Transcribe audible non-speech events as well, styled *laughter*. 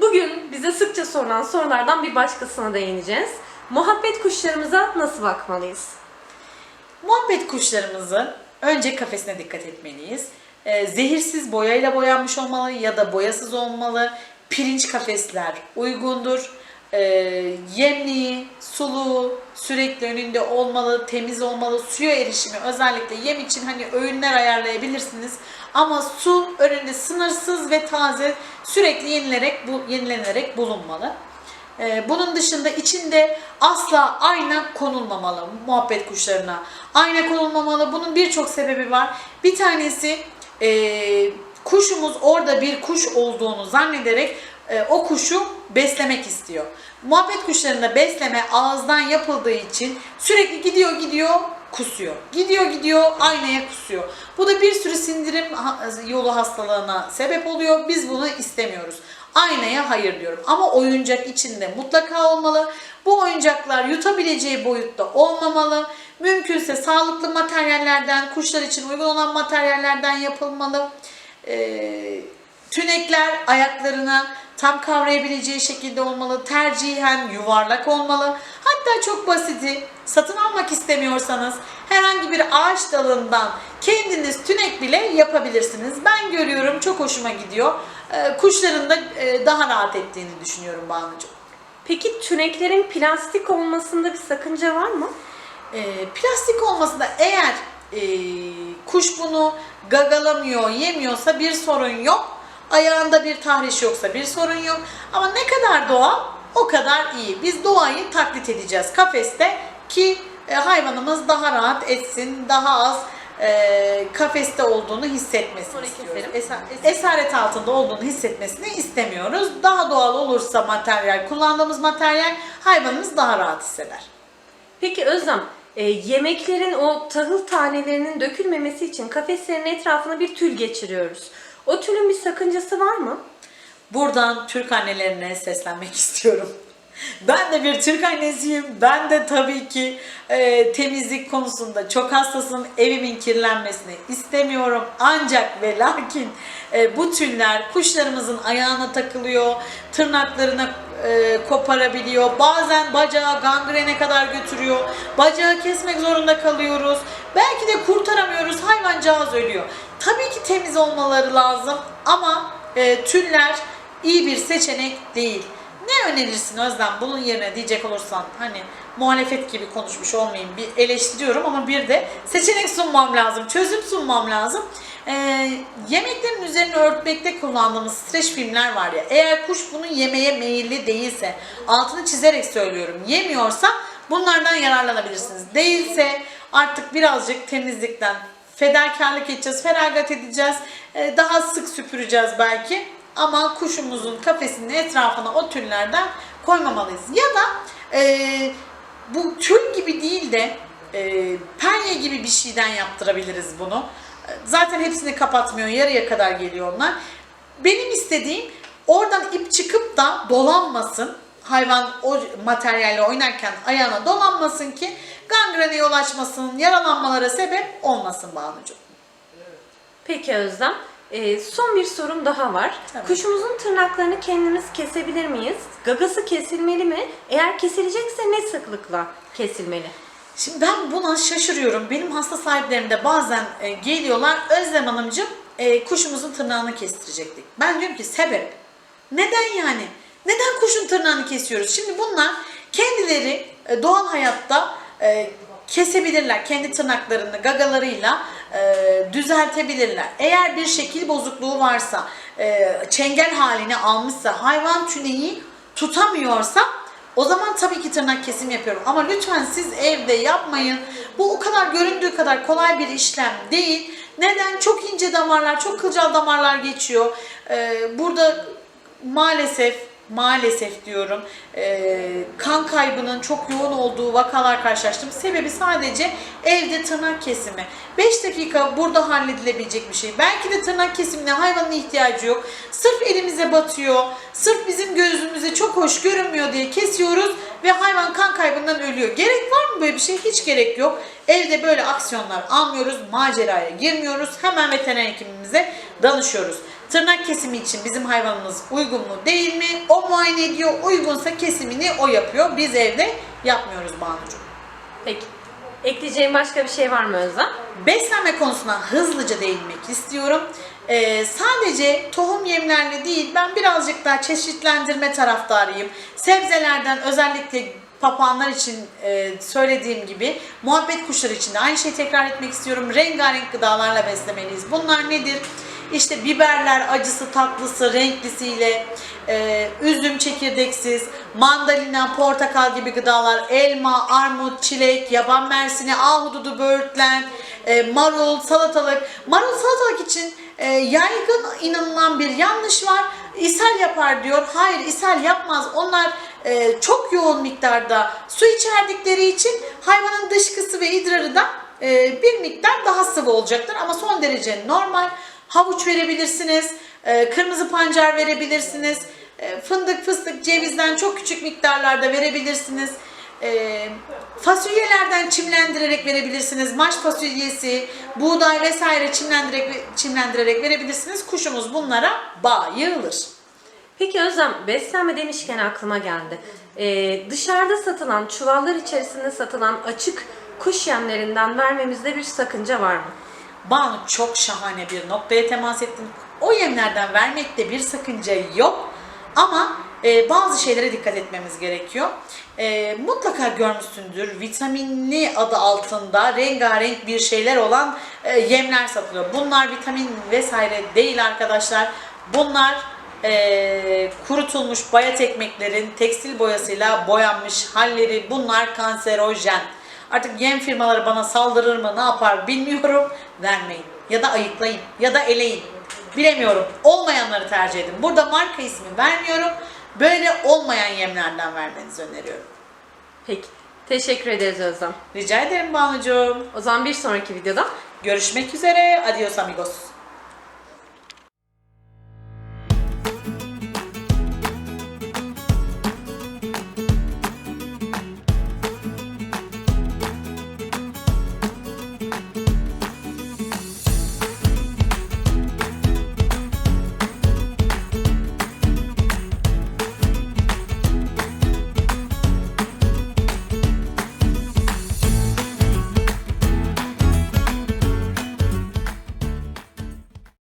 Bugün bize sıkça sorulan sorulardan bir başkasına değineceğiz. Muhabbet kuşlarımıza nasıl bakmalıyız? Muhabbet kuşlarımızı önce kafesine dikkat etmeliyiz. Ee, zehirsiz boyayla boyanmış olmalı ya da boyasız olmalı. Pirinç kafesler uygundur. Ee, yemliği, suluğu sürekli önünde olmalı, temiz olmalı. Suya erişimi özellikle yem için hani öğünler ayarlayabilirsiniz. Ama su önünde sınırsız ve taze sürekli yenilerek bu yenilenerek bulunmalı. Ee, bunun dışında içinde asla ayna konulmamalı muhabbet kuşlarına. Ayna konulmamalı. Bunun birçok sebebi var. Bir tanesi e, kuşumuz orada bir kuş olduğunu zannederek e, o kuşu beslemek istiyor. Muhabbet kuşlarında besleme ağızdan yapıldığı için sürekli gidiyor gidiyor kusuyor. Gidiyor gidiyor aynaya kusuyor. Bu da bir sürü sindirim yolu hastalığına sebep oluyor. Biz bunu istemiyoruz. Aynaya hayır diyorum. Ama oyuncak içinde mutlaka olmalı. Bu oyuncaklar yutabileceği boyutta olmamalı. Mümkünse sağlıklı materyallerden, kuşlar için uygun olan materyallerden yapılmalı. Ee, tünekler ayaklarına tam kavrayabileceği şekilde olmalı. Tercihen yuvarlak olmalı. Hatta çok basiti satın almak istemiyorsanız herhangi bir ağaç dalından kendiniz tünek bile yapabilirsiniz. Ben görüyorum çok hoşuma gidiyor. Ee, kuşların da e, daha rahat ettiğini düşünüyorum Banucuğum. Peki tüneklerin plastik olmasında bir sakınca var mı? E, plastik olmasında eğer e, kuş bunu gagalamıyor, yemiyorsa bir sorun yok. Ayağında bir tahriş yoksa bir sorun yok. Ama ne kadar doğal o kadar iyi. Biz doğayı taklit edeceğiz kafeste ki e, hayvanımız daha rahat etsin, daha az e, kafeste olduğunu hissetmesini istiyoruz. keserim. Esa- esaret altında olduğunu hissetmesini istemiyoruz. Daha doğal olursa materyal, kullandığımız materyal hayvanımız daha rahat hisseder. Peki Özlem, e, yemeklerin o tahıl tanelerinin dökülmemesi için kafeslerin etrafına bir tül geçiriyoruz. O tülün bir sakıncası var mı? Buradan Türk annelerine seslenmek *laughs* istiyorum. Ben de bir Türk annesiyim. Ben de tabii ki e, temizlik konusunda çok hassasım. Evimin kirlenmesini istemiyorum. Ancak ve lakin e, bu tüller kuşlarımızın ayağına takılıyor, tırnaklarına e, koparabiliyor. Bazen bacağı gangrene kadar götürüyor. Bacağı kesmek zorunda kalıyoruz. Belki de kurtaramıyoruz. Hayvancağız ölüyor. Tabii ki temiz olmaları lazım ama e, tüller iyi bir seçenek değil. Ne önerirsin Özlem bunun yerine diyecek olursan hani muhalefet gibi konuşmuş olmayayım bir eleştiriyorum ama bir de seçenek sunmam lazım, çözüm sunmam lazım. Ee, yemeklerin üzerini örtmekte kullandığımız streç filmler var ya eğer kuş bunu yemeye meyilli değilse altını çizerek söylüyorum yemiyorsa bunlardan yararlanabilirsiniz. Değilse artık birazcık temizlikten fedakarlık edeceğiz, feragat edeceğiz. Ee, daha sık süpüreceğiz belki. Ama kuşumuzun kafesinin etrafına o tüllerden koymamalıyız. Ya da e, bu tül gibi değil de e, penye gibi bir şeyden yaptırabiliriz bunu. Zaten hepsini kapatmıyor, yarıya kadar geliyor onlar. Benim istediğim oradan ip çıkıp da dolanmasın. Hayvan o materyalle oynarken ayağına dolanmasın ki gangrene yol açmasın, yaralanmalara sebep olmasın Banucuğum. Peki Özlem, e, son bir sorum daha var. Tabii. Kuşumuzun tırnaklarını kendimiz kesebilir miyiz? Gagası kesilmeli mi? Eğer kesilecekse ne sıklıkla kesilmeli? Şimdi ben buna şaşırıyorum. Benim hasta sahiplerim de bazen e, geliyorlar. Özlem Hanımcığım e, kuşumuzun tırnağını kestirecektik. Ben diyorum ki sebep. Neden yani? Neden kuşun tırnağını kesiyoruz? Şimdi bunlar kendileri e, doğal hayatta e, kesebilirler. Kendi tırnaklarını gagalarıyla e, düzeltebilirler. Eğer bir şekil bozukluğu varsa, çengel halini almışsa, hayvan tüneyi tutamıyorsa o zaman tabii ki tırnak kesim yapıyorum. Ama lütfen siz evde yapmayın. Bu o kadar göründüğü kadar kolay bir işlem değil. Neden? Çok ince damarlar, çok kılcal damarlar geçiyor. Burada maalesef maalesef diyorum e, kan kaybının çok yoğun olduğu vakalar karşılaştım. Sebebi sadece evde tırnak kesimi. 5 dakika burada halledilebilecek bir şey. Belki de tırnak kesimine hayvanın ihtiyacı yok. Sırf elimize batıyor, sırf bizim gözümüze çok hoş görünmüyor diye kesiyoruz ve hayvan kan kaybından ölüyor. Gerek var mı böyle bir şey? Hiç gerek yok. Evde böyle aksiyonlar almıyoruz, maceraya girmiyoruz. Hemen veteriner hekimimize danışıyoruz. Tırnak kesimi için bizim hayvanımız uygun mu değil mi? O muayene ediyor. Uygunsa kesimini o yapıyor. Biz evde yapmıyoruz Banucuğum. Peki. Ekleyeceğim başka bir şey var mı Özlem? Beslenme konusuna hızlıca değinmek istiyorum. Ee, sadece tohum yemlerle değil, ben birazcık daha çeşitlendirme taraftarıyım. Sebzelerden özellikle papağanlar için e, söylediğim gibi muhabbet kuşları için de aynı şeyi tekrar etmek istiyorum. Rengarenk gıdalarla beslemeliyiz. Bunlar nedir? İşte biberler acısı, tatlısı, renklisiyle, e, üzüm çekirdeksiz, mandalina, portakal gibi gıdalar, elma, armut, çilek, yaban mersini, ahududu, böğürtlen, e, marul, salatalık. Marul salatalık için e, yaygın inanılan bir yanlış var. İshal yapar diyor. Hayır ishal yapmaz. Onlar e, çok yoğun miktarda su içerdikleri için hayvanın dışkısı ve idrarı da e, bir miktar daha sıvı olacaktır. Ama son derece normal. Havuç verebilirsiniz. e, kırmızı pancar verebilirsiniz. e, fındık, fıstık, cevizden çok küçük miktarlarda verebilirsiniz. E, fasulyelerden çimlendirerek verebilirsiniz. Maş fasulyesi, buğday vesaire çimlendirerek, çimlendirerek verebilirsiniz. Kuşumuz bunlara bayılır. Peki Özlem, beslenme demişken aklıma geldi. Ee, dışarıda satılan, çuvallar içerisinde satılan açık kuş yemlerinden vermemizde bir sakınca var mı? Banu çok şahane bir noktaya temas ettin. O yemlerden vermekte bir sakınca yok ama e, bazı şeylere dikkat etmemiz gerekiyor. E, mutlaka görmüşsündür vitaminli adı altında rengarenk bir şeyler olan e, yemler satılıyor. Bunlar vitamin vesaire değil arkadaşlar. Bunlar e, kurutulmuş bayat ekmeklerin tekstil boyasıyla boyanmış halleri bunlar kanserojen. Artık yem firmaları bana saldırır mı ne yapar bilmiyorum. Vermeyin. Ya da ayıklayın. Ya da eleyin. Bilemiyorum. Olmayanları tercih edin. Burada marka ismi vermiyorum. Böyle olmayan yemlerden vermenizi öneriyorum. Peki, teşekkür ederiz Özlem. Rica ederim Banucuğum. O zaman bir sonraki videoda Görüşmek üzere. Adios amigos.